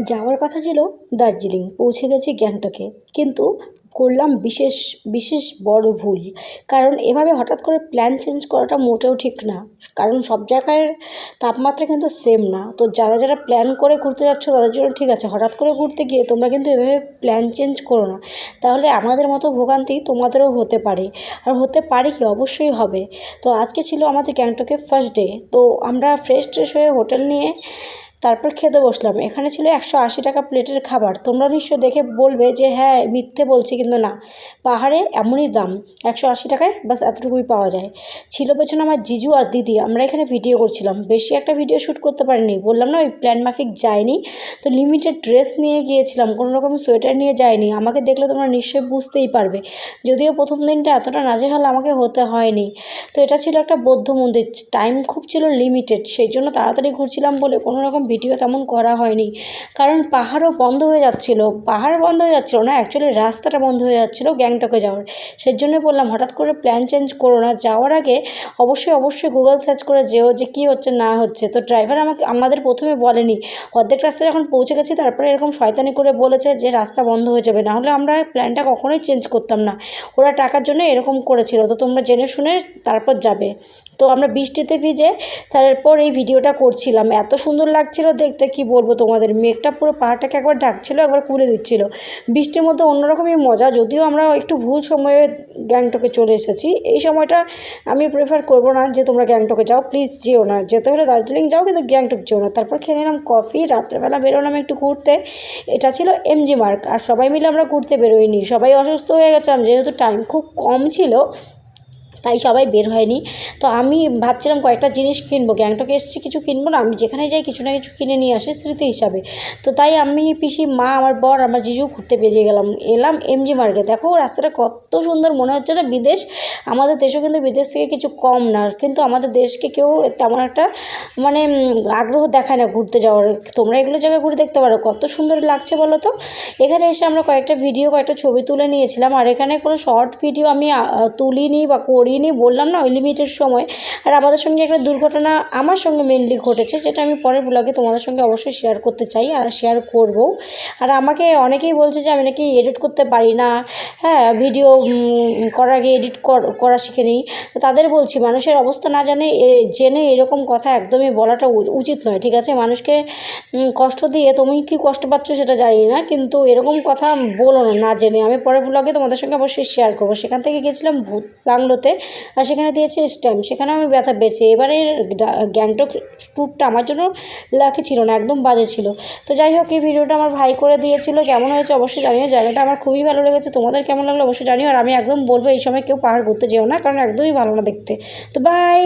যাওয়ার কথা ছিল দার্জিলিং, পৌঁছে গেছি গ্যাংটকে। কিন্তু করলাম বিশেষ বিশেষ বড় ভুল। কারণ এভাবে হঠাৎ করে প্ল্যান চেঞ্জ করাটা মোটেও ঠিক না। কারণ সব জায়গায় তাপমাত্রা কিন্তু সেম না। তো যারা যারা প্ল্যান করে ঘুরতে যাচ্ছ, তাদের জন্য ঠিক আছে। হঠাৎ করে ঘুরতে গিয়ে তোমরা কিন্তু এভাবে প্ল্যান চেঞ্জ করো না। তাহলে আমাদের মতো ভোগান্তি তোমাদেরও হতে পারে। আর হতে পারে কি? অবশ্যই হবে। তো আজকে ছিল আমাদের গ্যাংটকের ফার্স্ট ডে তো আমরা ফ্রেশ ট্রেশ হয়ে হোটেল নিয়ে তারপর খেতে বসলাম। এখানে ছিল একশো আশি টাকা প্লেটের খাবার। তোমরা নিশ্চয় দেখে বলবে যে হ্যাঁ মিথ্যে বলছি কিন্তু না। পাহাড়ে এমনই দাম। একশো আশি টাকায় বাস এতটুকুই পাওয়া যায়। ছিল পেছনে আমার জিজু আর দিদি। আমরা এখানে ভিডিও করছিলাম। বেশি একটা ভিডিও শ্যুট করতে পারিনি। বললাম না, ওই প্ল্যান মাফিক যায়নি। তো লিমিটেড ড্রেস নিয়ে গিয়েছিলাম। কোনো রকম সোয়েটার নিয়ে যায়নি। আমাকে দেখলে তোমরা নিশ্চয়ই বুঝতেই পারবে। যদিও প্রথম দিনটা এতটা নাজেহাল আমাকে হতে হয়নি। তো এটা ছিল একটা বৌদ্ধ মন্দির। টাইম খুব ছিল লিমিটেড। সেই জন্য তাড়াতাড়ি ঘুরছিলাম বলে কোনো রকম ভিডিও তেমন করা হয়নি। কারণ পাহাড়ও বন্ধ হয়ে যাচ্ছিল। পাহাড় বন্ধ হয়ে যাচ্ছিল না অ্যাকচুয়ালি রাস্তাটা বন্ধ হয়ে যাচ্ছিল গ্যাংটকে যাওয়ার। সেই জন্য বললাম, হঠাৎ করে প্ল্যান চেঞ্জ করো না। যাওয়ার আগে অবশ্যই অবশ্যই গুগল সার্চ করে যেও যে কী হচ্ছে, না হচ্ছে। তো ড্রাইভার আমাকে, আমাদের প্রথমে বলেনি। অর্ধেক রাস্তায় যখন পৌঁছে গেছি, তারপরে এরকম শয়তানি করে বলেছে যে রাস্তা বন্ধ হয়ে যাবে। না হলে আমরা প্ল্যানটা কখনোই চেঞ্জ করতাম না। ওরা টাকার জন্য এরকম করেছিল। তো তোমরা জেনে শুনে তারপর যাবে। তো আমরা বৃষ্টিতে ভিজে তারপর এই ভিডিওটা করছিলাম। এত সুন্দর লাগছিল দেখতে, কি বলব তোমাদের? মেঘটা পুরো পাহাড়টাকে একবার ঢাকছিল একবার কুলে দিচ্ছিল। বৃষ্টির মধ্যে অন্যরকমই মজা, যদিও আমরা একটু ভুল সময়ে গ্যাংটকে চলে এসেছি। এই সময়টা আমি প্রেফার করব না যে তোমরা গ্যাংটকে যাও প্লিজ যেও না। যেতে হলে দার্জিলিং যাও, কিন্তু গ্যাংটক যেও না। তারপর খেয়ে নিলাম কফি রাত্রেবেলা বেরোলাম একটু ঘুরতে। এটা ছিল এমজি মার্ক আর সবাই মিলে আমরা ঘুরতে বেরোইনি। সবাই অসুস্থ হয়ে গেছিলাম, যেহেতু টাইম খুব কম ছিল তাই সবাই বের হয়নি। তো আমি ভাবছিলাম কয়েকটা জিনিস কিনবো। গ্যাংটকে এসেছি কিছু কিনবো না, আমি যেখানে যাই কিছু না কিছু কিনে নিয়ে আসি স্মৃতি হিসাবে। তো তাই আমি পিসি, মা, আমার বর, আমার জিজু ঘুরতে বেরিয়ে গেলাম। এলাম এমজি মার্কে দেখো রাস্তাটা কত সুন্দর মনে হচ্ছে না? বিদেশ, আমাদের দেশও কিন্তু বিদেশ থেকে কিছু কম না। কিন্তু আমাদের দেশকে কেউ তেমন একটা মানে আগ্রহ দেখায় না ঘুরতে যাওয়ার। তোমরা এগুলো জায়গায় ঘুরে দেখতে পারো। কত সুন্দর লাগছে বলো তো? এখানে এসে আমরা কয়েকটা ভিডিও কয়েকটা ছবি তুলে নিয়েছিলাম। আর এখানে কোনো শর্ট ভিডিও আমি তুলিনি বা করিনি বললাম না, ওই লিমিটের সময়। আর আমাদের সঙ্গে একটা দুর্ঘটনা আমার সঙ্গে মেনলি ঘটেছে যেটা আমি পরের ব্লগে তোমাদের সঙ্গে অবশ্যই শেয়ার করতে চাই আর শেয়ার করব আর আমাকে অনেকেই বলছে যে আমি নাকি এডিট করতে পারি না হ্যাঁ ভিডিও করার আগে এডিট করা শিখে নিই। তাদের বলছি, মানুষের অবস্থা না জানে জেনে এরকম কথা একদমই বলাটা উচিত নয়, ঠিক আছে? মানুষকে কষ্ট দিয়ে তুমি কি কষ্ট পাচ্ছ সেটা জানি না, কিন্তু এরকম কথা বলো না না জেনে। আমি পরের ব্লগে তোমাদের সঙ্গে অবশ্যই শেয়ার করব। সেখান থেকে গেছিলাম ভূত, বাংলোতে, আর সেখানে দিয়েছে স্ট্যাম্প সেখানে আমি ব্যথা পেয়েছি। এবারে গ্যাংটক ট্যুরটা আমার জন্য লাকি ছিল না, একদম বাজে ছিল। তো যাই হোক, এই ভিডিওটা আমার ভাই করে দিয়েছিল। কেমন হয়েছে অবশ্যই জানিও। জায়গাটা আমার খুবই ভালো লেগেছে। তোমাদের কেমন লাগল অবশ্যই জানিও। আর আমি একদম বলব, এই সময় কেউ পাহাড় ঘুরতে যেও না, কারণ একদমই ভালো না দেখতে। তো বাই